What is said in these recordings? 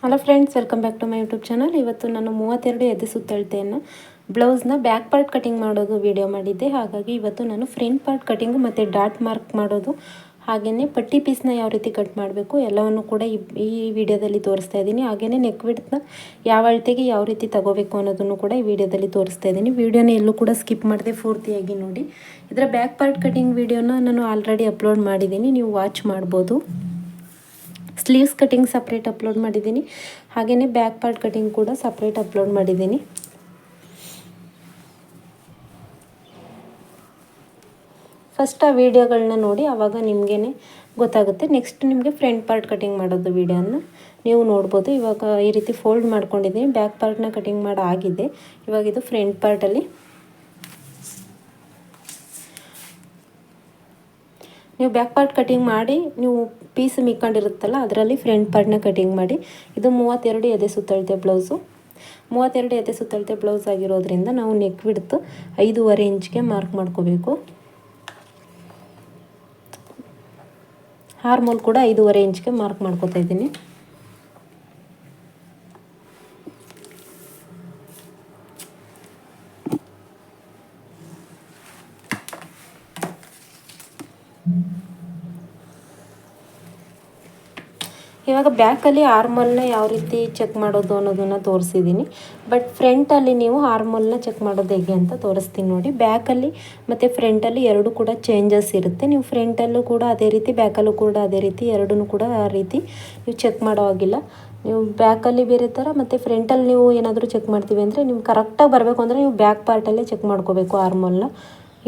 Hello friends welcome back to my YouTube channel ಇವತ್ತು ನಾನು ಮೂವತ್ತೆರಡು ಎದೆ ಸುತ್ತಳತೆಯನ್ನು ಬ್ಲೌಸ್ನ ಬ್ಯಾಕ್ ಪಾರ್ಟ್ ಕಟಿಂಗ್ ಮಾಡೋದು ವಿಡಿಯೋ ಮಾಡಿದ್ದೆ. ಹಾಗಾಗಿ ಇವತ್ತು ನಾನು ಫ್ರಂಟ್ ಪಾರ್ಟ್ ಕಟಿಂಗು ಮತ್ತು ಡಾಟ್ ಮಾರ್ಕ್ ಮಾಡೋದು. ಹಾಗೆಯೇ ಪಟ್ಟಿ ಪೀಸ್ನ ಯಾವ ರೀತಿ ಕಟ್ ಮಾಡಬೇಕು ಎಲ್ಲವನ್ನು ಕೂಡ ಈ ಈ ವಿಡಿಯೋದಲ್ಲಿ ತೋರಿಸ್ತಾ ಇದ್ದೀನಿ. ಹಾಗೆಯೇ ನೆಕ್ ವಿಡ್ತ್ನ ಯಾವ ಅಳತೆಗೆ ಯಾವ ರೀತಿ ತಗೋಬೇಕು ಅನ್ನೋದನ್ನು ಕೂಡ ಈ ವಿಡಿಯೋದಲ್ಲಿ ತೋರಿಸ್ತಾ ಇದ್ದೀನಿ. ವೀಡಿಯೋನ ಎಲ್ಲೂ ಕೂಡ ಸ್ಕಿಪ್ ಮಾಡದೆ ಪೂರ್ತಿಯಾಗಿ ನೋಡಿ. ಇದರ ಬ್ಯಾಕ್ ಪಾರ್ಟ್ ಕಟಿಂಗ್ ವಿಡಿಯೋನ ನಾನು ಆಲ್ರೆಡಿ ಅಪ್ಲೋಡ್ ಮಾಡಿದ್ದೀನಿ. ನೀವು ವಾಚ್ ಮಾಡ್ಬೋದು. ಸ್ಲೀವ್ಸ್ ಕಟಿಂಗ್ ಸಪ್ರೇಟ್ ಅಪ್ಲೋಡ್ ಮಾಡಿದ್ದೀನಿ. ಹಾಗೆಯೇ ಬ್ಯಾಕ್ ಪಾರ್ಟ್ ಕಟಿಂಗ್ ಕೂಡ ಸಪ್ರೇಟ್ ಅಪ್ಲೋಡ್ ಮಾಡಿದ್ದೀನಿ. ಫಸ್ಟ್ ಆ ವೀಡಿಯೋಗಳನ್ನ ನೋಡಿ ಆವಾಗ ನಿಮಗೇ ಗೊತ್ತಾಗುತ್ತೆ. ನೆಕ್ಸ್ಟ್ ನಿಮಗೆ ಫ್ರಂಟ್ ಪಾರ್ಟ್ ಕಟಿಂಗ್ ಮಾಡೋದು ವಿಡಿಯೋನ ನೀವು ನೋಡ್ಬೋದು. ಇವಾಗ ಈ ರೀತಿ ಫೋಲ್ಡ್ ಮಾಡ್ಕೊಂಡಿದ್ದೀನಿ. ಬ್ಯಾಕ್ ಪಾರ್ಟ್ನ ಕಟಿಂಗ್ ಮಾಡಿ ಆಗಿದೆ. ಇವಾಗ ಇದು ಫ್ರಂಟ್ ಪಾರ್ಟಲ್ಲಿ ನೀವು ಬ್ಯಾಕ್ ಪಾರ್ಟ್ ಕಟಿಂಗ್ ಮಾಡಿ, ನೀವು ಪೀಸ್ ಮಿಕ್ಕೊಂಡಿರುತ್ತಲ್ಲ, ಅದರಲ್ಲಿ ಫ್ರಂಟ್ ಪಾರ್ಟ್ನ ಕಟಿಂಗ್ ಮಾಡಿ. ಇದು ಮೂವತ್ತೆರಡು ಎದೆ ಸುತ್ತಳತೆ ಬ್ಲೌಸು ಮೂವತ್ತೆರಡು ಎದೆ ಸುತ್ತಳತೆ ಬ್ಲೌಸ್ ಆಗಿರೋದ್ರಿಂದ ನಾವು ನೆಕ್ ಬಿಡ್ತು ಐದೂವರೆ ಇಂಚ್ಗೆ ಮಾರ್ಕ್ ಮಾಡ್ಕೋಬೇಕು. ಹಾರ್ಮೋಲ್ ಕೂಡ ಐದೂವರೆ ಇಂಚ್ಗೆ ಮಾರ್ಕ್ ಮಾಡ್ಕೋತಾ ಇದ್ದೀನಿ. ಇವಾಗ ಬ್ಯಾಕಲ್ಲಿ ಆರ್ಮಲ್ನ ಯಾವ ರೀತಿ ಚೆಕ್ ಮಾಡೋದು ಅನ್ನೋದನ್ನು ತೋರಿಸಿದ್ದೀನಿ ಬಟ್ ಫ್ರಂಟಲ್ಲಿ ನೀವು ಆರ್ಮಲ್ನ ಚೆಕ್ ಮಾಡೋದು ಹೇಗೆ ಅಂತ ತೋರಿಸ್ತೀನಿ ನೋಡಿ. ಬ್ಯಾಕಲ್ಲಿ ಮತ್ತು ಫ್ರಂಟಲ್ಲಿ ಎರಡು ಕೂಡ ಚೇಂಜಸ್ ಇರುತ್ತೆ. ನೀವು ಫ್ರಂಟಲ್ಲೂ ಕೂಡ ಅದೇ ರೀತಿ ಬ್ಯಾಕಲ್ಲೂ ಕೂಡ ಅದೇ ರೀತಿ ಎರಡೂ ಕೂಡ ಆ ರೀತಿ ನೀವು ಚೆಕ್ ಮಾಡೋ ಹಾಗಿಲ್ಲ. ನೀವು ಬ್ಯಾಕಲ್ಲಿ ಬೇರೆ ಥರ ಮತ್ತು ಫ್ರಂಟಲ್ಲಿ ನೀವು ಏನಾದರೂ ಚೆಕ್ ಮಾಡ್ತೀವಿ ಅಂದರೆ ನೀವು ಕರೆಕ್ಟಾಗಿ ಬರಬೇಕು ಅಂದರೆ ನೀವು ಬ್ಯಾಕ್ ಪಾರ್ಟಲ್ಲೇ ಚೆಕ್ ಮಾಡ್ಕೋಬೇಕು ಆರ್ಮಲ್ನ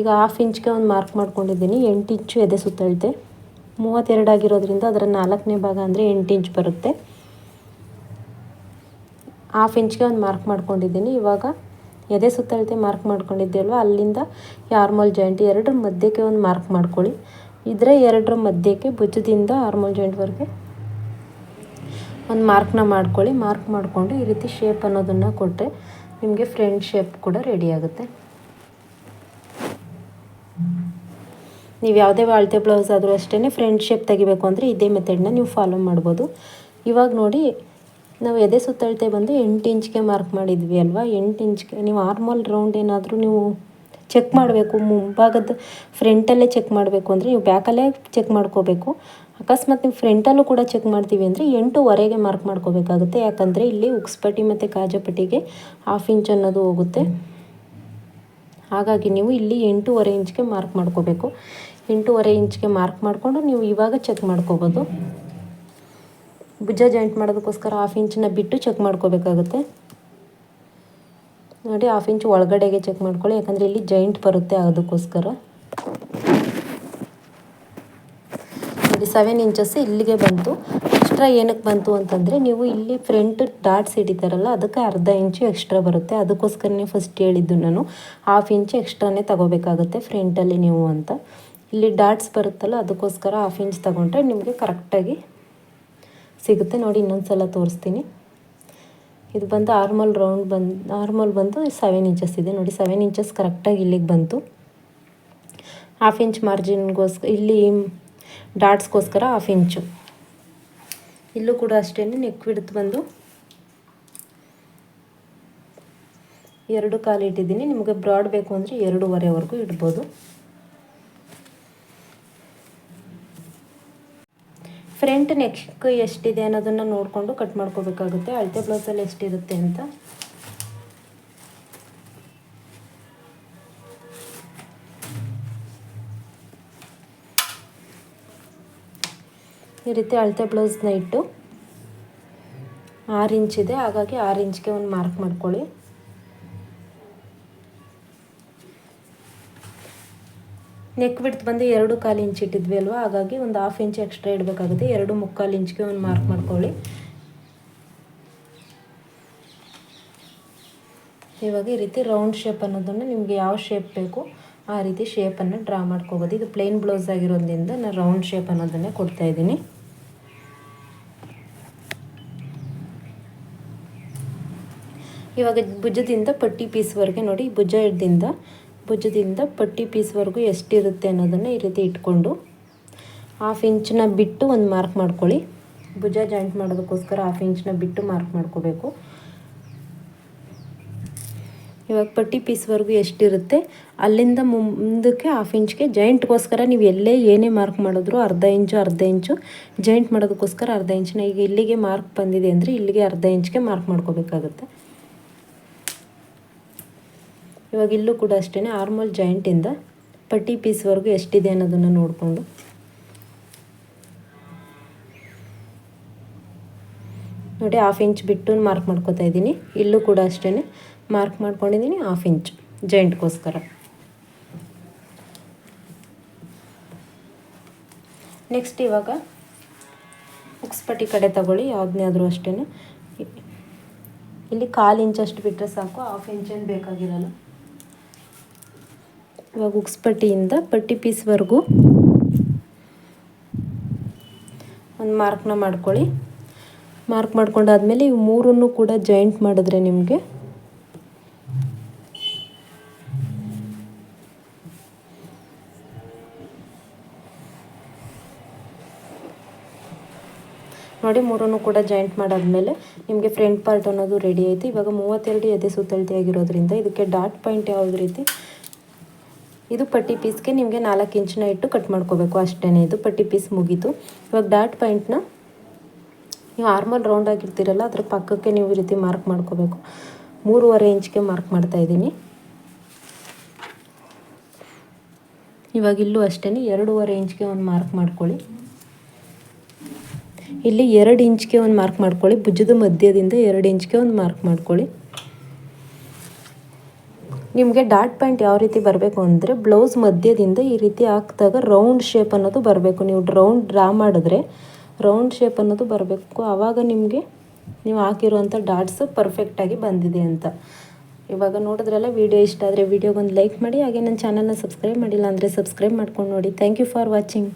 ಈಗ ಹಾಫ್ ಇಂಚ್ಗೆ ಒಂದು ಮಾರ್ಕ್ ಮಾಡ್ಕೊಂಡಿದ್ದೀನಿ. ಎಂಟು ಇಂಚು ಎದೆ ಸುತ್ತಳತೆ. ಮೂವತ್ತೆರಡು ಆಗಿರೋದ್ರಿಂದ ಅದರ ನಾಲ್ಕನೇ ಭಾಗ ಅಂದರೆ ಎಂಟು ಇಂಚ್ ಬರುತ್ತೆ. ಹಾಫ್ ಇಂಚ್ಗೆ ಒಂದು ಮಾರ್ಕ್ ಮಾಡ್ಕೊಂಡಿದ್ದೀನಿ. ಇವಾಗ ಎದೆ ಸುತ್ತಳತೆ ಮಾರ್ಕ್ ಮಾಡ್ಕೊಂಡಿದ್ದೆ ಅಲ್ವಾ? ಅಲ್ಲಿಂದ ಆರ್ಮೋಲ್ ಜಾಯಿಂಟ್ ಎರಡರ ಮಧ್ಯಕ್ಕೆ ಒಂದು ಮಾರ್ಕ್ ಮಾಡ್ಕೊಳ್ಳಿ. ಇದ್ರೆ ಎರಡರ ಮಧ್ಯಕ್ಕೆ ಭುಜದಿಂದ ಆರ್ಮೋಲ್ ಜಾಯಿಂಟ್ವರೆಗೆ ಒಂದು ಮಾರ್ಕ್ನ ಮಾಡ್ಕೊಳ್ಳಿ. ಮಾರ್ಕ್ ಮಾಡಿಕೊಂಡು ಈ ರೀತಿ ಶೇಪ್ ಅನ್ನೋದನ್ನು ಕೊಟ್ಟರೆ ನಿಮಗೆ ಫ್ರೆಂಡ್ ಶೇಪ್ ಕೂಡ ರೆಡಿ ಆಗುತ್ತೆ. ನೀವು ಯಾವುದೇ ಅಳತೆ ಬ್ಲೌಸ್ ಆದರೂ ಅಷ್ಟೇ ಫ್ರೆಂಡ್ ಶೇಪ್ ತೆಗಿಬೇಕು ಅಂದರೆ ಇದೇ ಮೆಥಡ್ನ ನೀವು ಫಾಲೋ ಮಾಡ್ಬೋದು. ಇವಾಗ ನೋಡಿ, ನಾವು ಎದೆ ಸುತ್ತಳತೆ ಬಂದು ಎಂಟು ಇಂಚ್ಗೆ ಮಾರ್ಕ್ ಮಾಡಿದ್ವಿ ಅಲ್ವಾ? ಎಂಟು ಇಂಚ್ಗೆ, ನೀವು ಆರ್ಮಲ್ ರೌಂಡ್ ಏನಾದರೂ ನೀವು ಚೆಕ್ ಮಾಡಬೇಕು, ಮುಂಭಾಗದ ಫ್ರಂಟಲ್ಲೇ ಚೆಕ್ ಮಾಡಬೇಕು ಅಂದರೆ ನೀವು ಬ್ಯಾಕಲ್ಲೇ ಚೆಕ್ ಮಾಡ್ಕೋಬೇಕು. ಅಕಸ್ಮಾತ್ ನೀವು ಫ್ರಂಟಲ್ಲೂ ಕೂಡ ಚೆಕ್ ಮಾಡ್ತೀವಿ ಅಂದರೆ ಎಂಟುವರೆಗೆ ಮಾರ್ಕ್ ಮಾಡ್ಕೋಬೇಕಾಗುತ್ತೆ. ಯಾಕಂದರೆ ಇಲ್ಲಿ ಉಕ್ಸ್ಪಟ್ಟಿ ಮತ್ತು ಕಾಜಪಟ್ಟಿಗೆ ಹಾಫ್ ಇಂಚ್ ಅನ್ನೋದು ಹೋಗುತ್ತೆ. ಹಾಗಾಗಿ ನೀವು ಇಲ್ಲಿ ಎಂಟೂವರೆ ಇಂಚ್ಗೆ ಮಾರ್ಕ್ ಮಾಡ್ಕೋಬೇಕು. ಎಂಟೂವರೆ ಇಂಚ್ಗೆ ಮಾರ್ಕ್ ಮಾಡಿಕೊಂಡು ನೀವು ಇವಾಗ ಚೆಕ್ ಮಾಡ್ಕೋಬೋದು. ಭುಜ ಜಾಯಿಂಟ್ ಮಾಡೋದಕ್ಕೋಸ್ಕರ ಹಾಫ್ ಇಂಚನ್ನ ಬಿಟ್ಟು ಚೆಕ್ ಮಾಡ್ಕೋಬೇಕಾಗುತ್ತೆ. ನೋಡಿ ಹಾಫ್ ಇಂಚ್ ಒಳಗಡೆಗೆ ಚೆಕ್ ಮಾಡ್ಕೊಳ್ಳಿ, ಯಾಕಂದರೆ ಇಲ್ಲಿ ಜಾಯಿಂಟ್ ಬರುತ್ತೆ ಅದಕ್ಕೋಸ್ಕರ. ನೋಡಿ ಸೆವೆನ್ ಇಂಚಸ್ ಇಲ್ಲಿಗೆ ಬಂತು. ಎಕ್ಸ್ಟ್ರಾ ಏನಕ್ಕೆ ಬಂತು ಅಂತಂದರೆ ನೀವು ಇಲ್ಲಿ ಫ್ರಂಟ್ ಡಾಟ್ಸ್ ಹಿಡಿತಾರಲ್ಲ, ಅದಕ್ಕೆ ಅರ್ಧ ಇಂಚು ಎಕ್ಸ್ಟ್ರಾ ಬರುತ್ತೆ. ಅದಕ್ಕೋಸ್ಕರನೇ ಫಸ್ಟ್ ಹೇಳಿದ್ದು ನಾನು ಹಾಫ್ ಇಂಚು ಎಕ್ಸ್ಟ್ರಾನೇ ತಗೋಬೇಕಾಗುತ್ತೆ ಫ್ರಂಟಲ್ಲಿ ನೀವು ಅಂತ. ಇಲ್ಲಿ ಡಾಟ್ಸ್ ಬರುತ್ತಲ್ಲ, ಅದಕ್ಕೋಸ್ಕರ ಹಾಫ್ ಇಂಚ್ ತಗೊಂಡ್ರೆ ನಿಮಗೆ ಕರೆಕ್ಟಾಗಿ ಸಿಗುತ್ತೆ. ನೋಡಿ ಇನ್ನೊಂದು ಸಲ ತೋರಿಸ್ತೀನಿ. ಇದು ಬಂದು ಆರ್ಮಲ್ ರೌಂಡ್ ಬಂದು ನಾರ್ಮಲ್ ಬಂದು ಸೆವೆನ್ ಇಂಚಸ್ ಇದೆ. ನೋಡಿ ಸೆವೆನ್ ಇಂಚಸ್ ಕರೆಕ್ಟಾಗಿ ಇಲ್ಲಿಗೆ ಬಂತು. ಹಾಫ್ ಇಂಚ್ ಮಾರ್ಜಿನ್ಗೋಸ್ಕರ ಇಲ್ಲಿ ಡಾಟ್ಸ್ಗೋಸ್ಕರ ಹಾಫ್ ಇಂಚು ಇಲ್ಲೂ ಕೂಡ ಅಷ್ಟೇ ನೆಕ್ ಬಿಡ್ತು ಬಂದು ಎರಡು ಕಾಲು ಇಟ್ಟಿದ್ದೀನಿ. ನಿಮಗೆ ಬ್ರಾಡ್ ಬೇಕು ಅಂದರೆ ಎರಡೂವರೆವರೆಗೂ ಇಡ್ಬೋದು. ಫ್ರಂಟ್ ನೆಕ್ ಎಷ್ಟಿದೆ ಅನ್ನೋದನ್ನು ನೋಡಿಕೊಂಡು ಕಟ್ ಮಾಡ್ಕೋಬೇಕಾಗುತ್ತೆ. ಅಳತೆ ಬ್ಲೌಸಲ್ಲಿ ಎಷ್ಟಿರುತ್ತೆ ಅಂತ. ಈ ರೀತಿ ಅಳತೆ ಬ್ಲೌಸ್ನ ಇಟ್ಟು ಆರು ಇಂಚಿದೆ ಹಾಗಾಗಿ ಆರು ಇಂಚ್ಗೆ ಒಂದು ಮಾರ್ಕ್ ಮಾಡ್ಕೊಳ್ಳಿ. ನೆಕ್ ಬಿಡ್ತು ಬಂದು ಎರಡು ಕಾಲು ಇಂಚ್ ಇಟ್ಟಿದ್ವಿ ಅಲ್ವಾ? ಹಾಗಾಗಿ ಒಂದು ಹಾಫ್ ಇಂಚ್ ಎಕ್ಸ್ಟ್ರಾ ಇಡಬೇಕಾಗುತ್ತೆ. ಎರಡು ಮುಕ್ಕಾಲು ಇಂಚ್ಗೆ ಒಂದು ಮಾರ್ಕ್ ಮಾಡ್ಕೊಳ್ಳಿ. ಇವಾಗ ಈ ರೀತಿ ರೌಂಡ್ ಶೇಪ್ ಅನ್ನೋದನ್ನು ನಿಮಗೆ ಯಾವ ಶೇಪ್ ಬೇಕು ಆ ರೀತಿ ಶೇಪನ್ನು ಡ್ರಾ ಮಾಡ್ಕೋಬೋದು. ಇದು ಪ್ಲೇನ್ ಬ್ಲೌಸ್ ಆಗಿರೋದ್ರಿಂದ ನಾನು ರೌಂಡ್ ಶೇಪ್ ಅನ್ನೋದನ್ನೇ ಕೊಡ್ತಾಯಿದ್ದೀನಿ ಇವಾಗ ಭುಜದಿಂದ ಪಟ್ಟಿ ಪೀಸ್ವರೆಗೆ ನೋಡಿ, ಭುಜದಿಂದ ಭುಜದಿಂದ ಪಟ್ಟಿ ಪೀಸ್ವರೆಗೂ ಎಷ್ಟಿರುತ್ತೆ ಅನ್ನೋದನ್ನು ಈ ರೀತಿ ಇಟ್ಕೊಂಡು ಹಾಫ್ ಇಂಚನ್ನ ಬಿಟ್ಟು ಒಂದು ಮಾರ್ಕ್ ಮಾಡ್ಕೊಳ್ಳಿ. ಭುಜ ಜಾಯಿಂಟ್ ಮಾಡೋದಕ್ಕೋಸ್ಕರ ಹಾಫ್ ಇಂಚನ್ನ ಬಿಟ್ಟು ಮಾರ್ಕ್ ಮಾಡ್ಕೋಬೇಕು. ಇವಾಗ ಪಟ್ಟಿ ಪೀಸ್ವರೆಗೂ ಎಷ್ಟಿರುತ್ತೆ? ಅಲ್ಲಿಂದ ಮುಂದಕ್ಕೆ ಹಾಫ್ ಇಂಚ್ಗೆ ಜಾಯಿಂಟ್ಗೋಸ್ಕರ ನೀವು ಎಲ್ಲೇ ಏನೇ ಮಾರ್ಕ್ ಮಾಡಿದ್ರು ಅರ್ಧ ಇಂಚು ಅರ್ಧ ಇಂಚು ಜಾಯಿಂಟ್ ಮಾಡೋದಕ್ಕೋಸ್ಕರ ಅರ್ಧ ಇಂಚನ್ನ ಈಗ ಇಲ್ಲಿಗೆ ಮಾರ್ಕ್ ಬಂದಿದೆ ಅಂದರೆ ಇಲ್ಲಿಗೆ ಅರ್ಧ ಇಂಚ್ಗೆ ಮಾರ್ಕ್ ಮಾಡ್ಕೋಬೇಕಾಗುತ್ತೆ. ಇವಾಗ ಇಲ್ಲೂ ಕೂಡ ಅಷ್ಟೇ ಆರ್ಮಲ್ ಜಾಯಿಂಟಿಂದ ಪಟ್ಟಿ ಪೀಸ್ವರೆಗೂ ಎಷ್ಟಿದೆ ಅನ್ನೋದನ್ನು ನೋಡಿಕೊಂಡು. ನೋಡಿ ಹಾಫ್ ಇಂಚ್ ಬಿಟ್ಟು ಮಾರ್ಕ್ ಮಾಡ್ಕೋತಾ ಇದ್ದೀನಿ. ಇಲ್ಲೂ ಕೂಡ ಅಷ್ಟೇ ಮಾರ್ಕ್ ಮಾಡ್ಕೊಂಡಿದ್ದೀನಿ ಹಾಫ್ ಇಂಚ್ ಜಾಯಿಂಟ್ಗೋಸ್ಕರ ನೆಕ್ಸ್ಟ್ ಇವಾಗ ಉಕ್ಸ್ಪಟ್ಟಿ ಕಡೆ ತಗೊಳ್ಳಿ ಯಾವುದನ್ನೇ ಆದರೂ ಅಷ್ಟೇ ಇಲ್ಲಿ ಕಾಲು ಇಂಚಷ್ಟು ಬಿಟ್ಟರೆ ಸಾಕು ಹಾಫ್ ಇಂಚೇನು ಬೇಕಾಗಿರಲ್ಲ. ಇವಾಗ ಉಕ್ಸ್ಪಟ್ಟಿಯಿಂದ ಪಟ್ಟಿ ಪೀಸ್ವರೆಗೂ ಒಂದು ಮಾರ್ಕ್ನ ಮಾಡ್ಕೊಳ್ಳಿ. ಮಾರ್ಕ್ ಮಾಡ್ಕೊಂಡಾದ್ಮೇಲೆ ಇವು ಮೂರನ್ನು ಕೂಡ ಜಾಯಿಂಟ್ ಮಾಡಿದ್ರೆ ನಿಮಗೆ ನೋಡಿ ಮೂರನ್ನು ಕೂಡ ಜಾಯಿಂಟ್ ಮಾಡಾದ್ಮೇಲೆ ನಿಮಗೆ ಫ್ರಂಟ್ ಪಾರ್ಟ್ ಅನ್ನೋದು ರೆಡಿ ಆಯಿತು. ಇವಾಗ ಮೂವತ್ತೆರಡು ಎದೆ ಸುತ್ತಳತೆ ಆಗಿರೋದ್ರಿಂದ ಇದಕ್ಕೆ ಡಾಟ್ ಪಾಯಿಂಟ್ ಯಾವುದು ರೀತಿ ಇದು ಪಟ್ಟಿ ಪೀಸ್ಗೆ ನಿಮಗೆ ನಾಲ್ಕು ಇಂಚಿನ ಇಟ್ಟು ಕಟ್ ಮಾಡ್ಕೋಬೇಕು. ಅಷ್ಟೇ ಇದು ಪಟ್ಟಿ ಪೀಸ್ ಮುಗೀತು. ಇವಾಗ ಡಾಟ್ ಪಾಯಿಂಟ್ನ ನೀವು ಆರ್ಮಲ್ ರೌಂಡ್ ಆಗಿರ್ತೀರಲ್ಲ, ಅದ್ರ ಪಕ್ಕಕ್ಕೆ ನೀವು ಈ ರೀತಿ ಮಾರ್ಕ್ ಮಾಡ್ಕೋಬೇಕು. ಮೂರುವರೆ ಇಂಚ್ಗೆ ಮಾರ್ಕ್ ಮಾಡ್ತಾ ಇದ್ದೀನಿ. ಇವಾಗ ಇಲ್ಲೂ ಅಷ್ಟೇ ಎರಡೂವರೆ ಇಂಚ್ಗೆ ಒಂದು ಮಾರ್ಕ್ ಮಾಡ್ಕೊಳ್ಳಿ. ಇಲ್ಲಿ ಎರಡು ಇಂಚ್ಗೆ ಒಂದು ಮಾರ್ಕ್ ಮಾಡ್ಕೊಳ್ಳಿ, ಭುಜದ ಮಧ್ಯದಿಂದ ಎರಡು ಇಂಚ್ಗೆ ಒಂದು ಮಾರ್ಕ್ ಮಾಡ್ಕೊಳ್ಳಿ. ನಿಮಗೆ ಡಾಟ್ ಪ್ಯಾಂಟ್ ಯಾವ ರೀತಿ ಬರಬೇಕು ಅಂದರೆ ಬ್ಲೌಸ್ ಮಧ್ಯದಿಂದ ಈ ರೀತಿ ಹಾಕಿದಾಗ ರೌಂಡ್ ಶೇಪ್ ಅನ್ನೋದು ಬರಬೇಕು. ನೀವು ರೌಂಡ್ ಡ್ರಾ ಮಾಡಿದ್ರೆ ರೌಂಡ್ ಶೇಪ್ ಅನ್ನೋದು ಬರಬೇಕು. ಆವಾಗ ನಿಮಗೆ ನೀವು ಹಾಕಿರುವಂಥ ಡಾಟ್ಸ್ ಪರ್ಫೆಕ್ಟಾಗಿ ಬಂದಿದೆ ಅಂತ. ಇವಾಗ ನೋಡಿದ್ರೆಲ್ಲ ವೀಡಿಯೋ ಇಷ್ಟ ಆದರೆ ವೀಡಿಯೋಗೊಂದು ಲೈಕ್ ಮಾಡಿ, ಹಾಗೆ ನನ್ನ ಚಾನಲ್ನ ಸಬ್ಸ್ಕ್ರೈಬ್ ಮಾಡಿಲ್ಲ ಅಂದರೆ ಸಬ್ಸ್ಕ್ರೈಬ್ ಮಾಡ್ಕೊಂಡು ನೋಡಿ. Thank you for watching